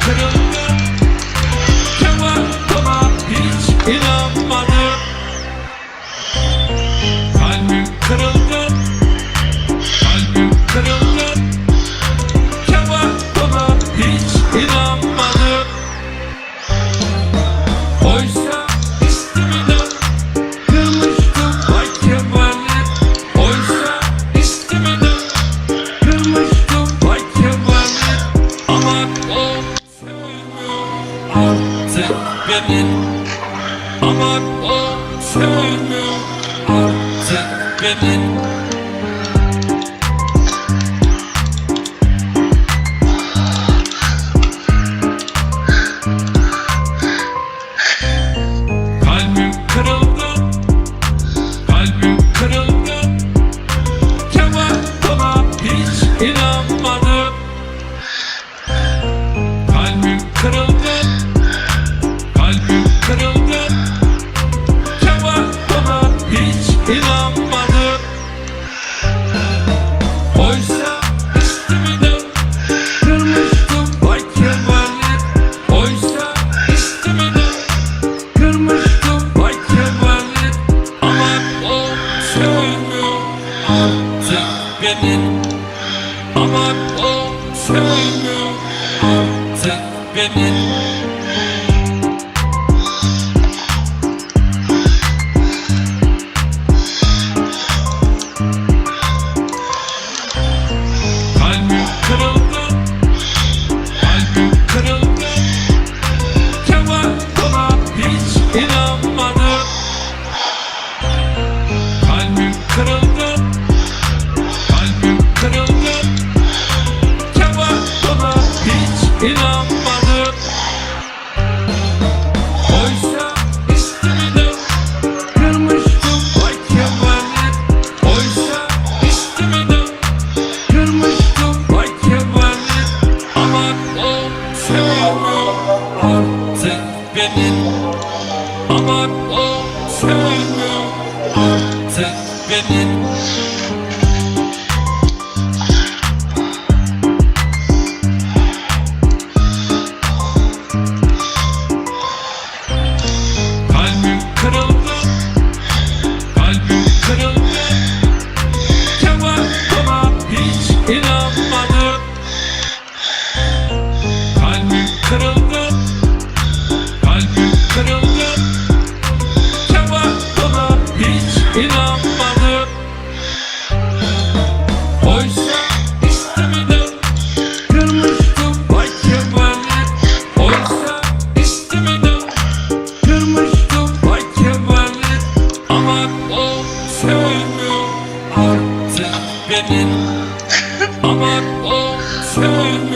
차렷 benim Ama o sevmiyor artık benim Kalbim kırıldı Kalbim kırıldı. Kemal bana hiç inanmadı. Kalbim kırıldı. I'm a poor singer. You know Benim Ama o sen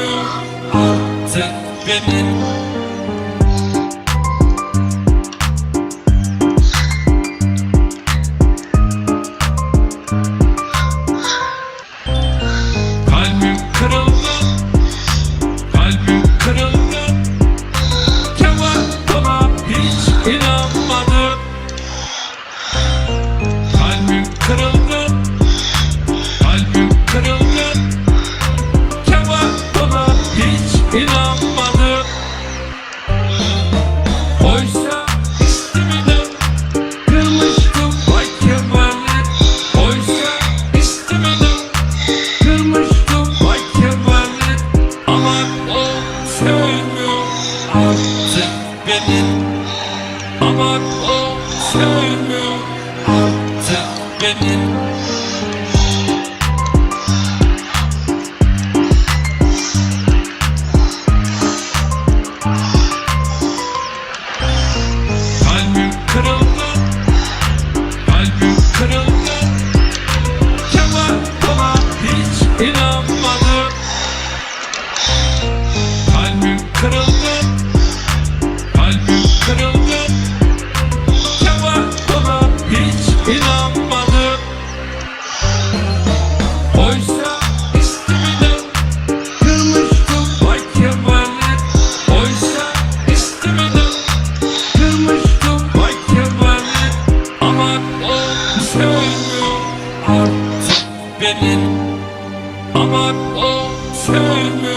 senin Ama o sevmiyor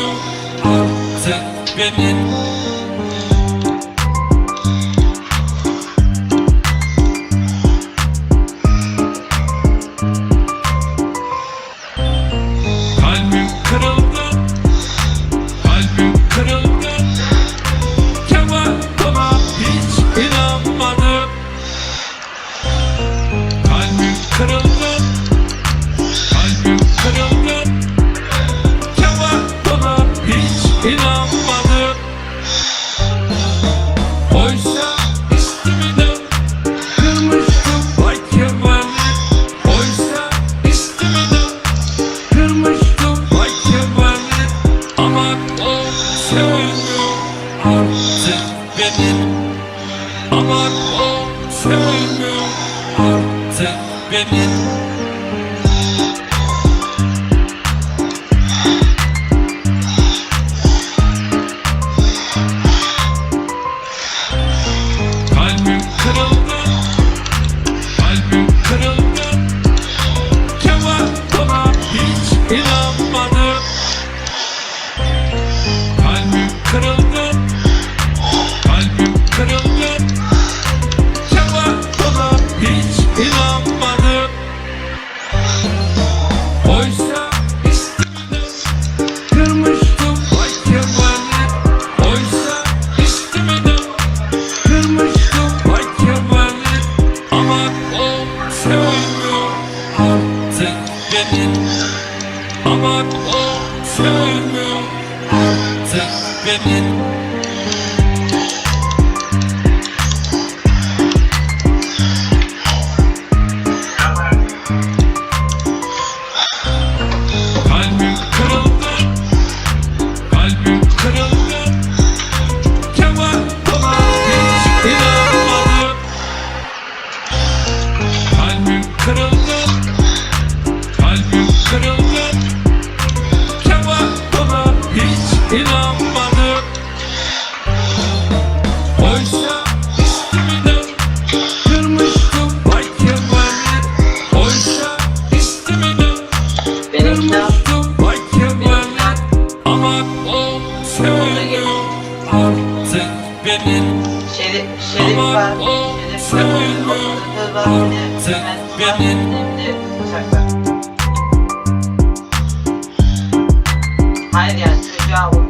Permita Oh. Benim var o çoğunu Artık benim Hayır yani çocuğa